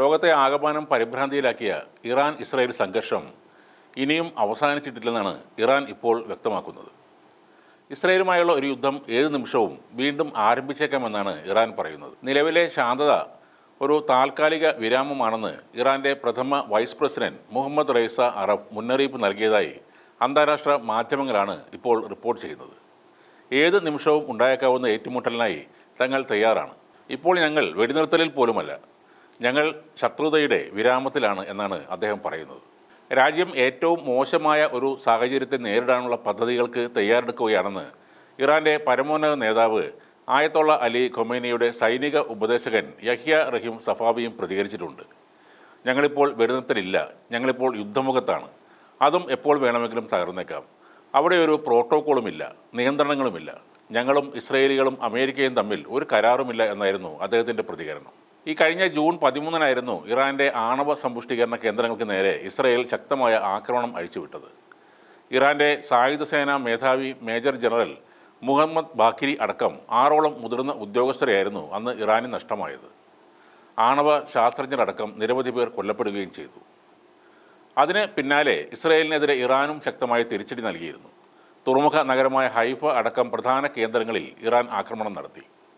ലോകത്തെ ആകമാനം പരിഭ്രാന്തിയിലാക്കിയ Iran Israel സംഘർഷം ഇനിയും അവസാനിച്ചിട്ടില്ലെന്നാണ് ഇറാൻ ഇപ്പോൾ വ്യക്തമാക്കുന്നത്. ഇസ്രായേലുമായുള്ള ഒരു യുദ്ധം ഏഴ് നിമിഷവും വീണ്ടും ആരംഭിച്ചേക്കാമെന്നാണ് ഇറാൻ പറയുന്നത്. നിലവിലെ ശാന്തത ഒരു താൽക്കാലിക വിരാമമാണെന്ന് ഇറാന്റെ പ്രഥമ vice president Mohammad Reza Aref മുന്നറിയിപ്പ് നൽകിയതായി അന്താരാഷ്ട്ര മാധ്യമങ്ങളാണ് ഇപ്പോൾ റിപ്പോർട്ട് ചെയ്യുന്നത്. ഏത് നിമിഷവും ഉണ്ടായേക്കാവുന്ന ഏറ്റുമുട്ടലിനായി തങ്ങൾ തയ്യാറാണ്. ഇപ്പോൾ ഞങ്ങൾ വെടിനിർത്തലിൽ പോലുമല്ല. ഞങ്ങൾ ശത്രുതയുടെ വിരാമത്തിലാണ് എന്നാണ് അദ്ദേഹം പറയുന്നത്. രാജ്യം ഏറ്റവും മോശമായ ഒരു സാഹചര്യത്തെ നേരിടാനുള്ള പദ്ധതികൾക്ക് തയ്യാറെടുക്കുകയാണെന്ന് ഇറാന്റെ പരമോന്നത നേതാവ് ആയത്തുള്ള അലി ഖൊമേനിയുടെ സൈനിക ഉപദേശകൻ യഹ്യ റഹീം സഫാബിയും പ്രതികരിച്ചിട്ടുണ്ട്. ഞങ്ങളിപ്പോൾ വെടിനിർത്തലില്ല ഞങ്ങളിപ്പോൾ യുദ്ധമുഖത്താണ്. അതും എപ്പോൾ വേണമെങ്കിലും തകർന്നേക്കാം. അവിടെ ഒരു പ്രോട്ടോക്കോളുമില്ല. നിയന്ത്രണങ്ങളുമില്ല. ഞങ്ങളും ഇസ്രയേലികളും അമേരിക്കയും തമ്മിൽ ഒരു കരാറുമില്ല എന്നായിരുന്നു അദ്ദേഹത്തിന്റെ പ്രതികരണം. ഈ കഴിഞ്ഞ ജൂൺ പതിമൂന്നിനായിരുന്നു ഇറാന്റെ ആണവ സമ്പുഷ്ടീകരണ കേന്ദ്രങ്ങൾക്ക് നേരെ ഇസ്രയേൽ ശക്തമായ ആക്രമണം അഴിച്ചുവിട്ടത്. ഇറാന്റെ സായുധ സേനാ മേധാവി മേജർ ജനറൽ മുഹമ്മദ് ബാക്കിരി അടക്കം ആറോളം മുതിർന്ന ഉദ്യോഗസ്ഥരെയായിരുന്നു അന്ന് ഇറാനിൽ നഷ്ടമായത്. ആണവ ശാസ്ത്രജ്ഞരടക്കം നിരവധി പേർ കൊല്ലപ്പെടുകയും ചെയ്തു. അതിന് പിന്നാലെ ഇസ്രയേലിനെതിരെ ഇറാനും ശക്തമായ തിരിച്ചടി നൽകിയിരുന്നു. തുറമുഖ നഗരമായ ഹൈഫ അടക്കം പ്രധാന കേന്ദ്രങ്ങളിൽ ഇറാൻ ആക്രമണം നടത്തി.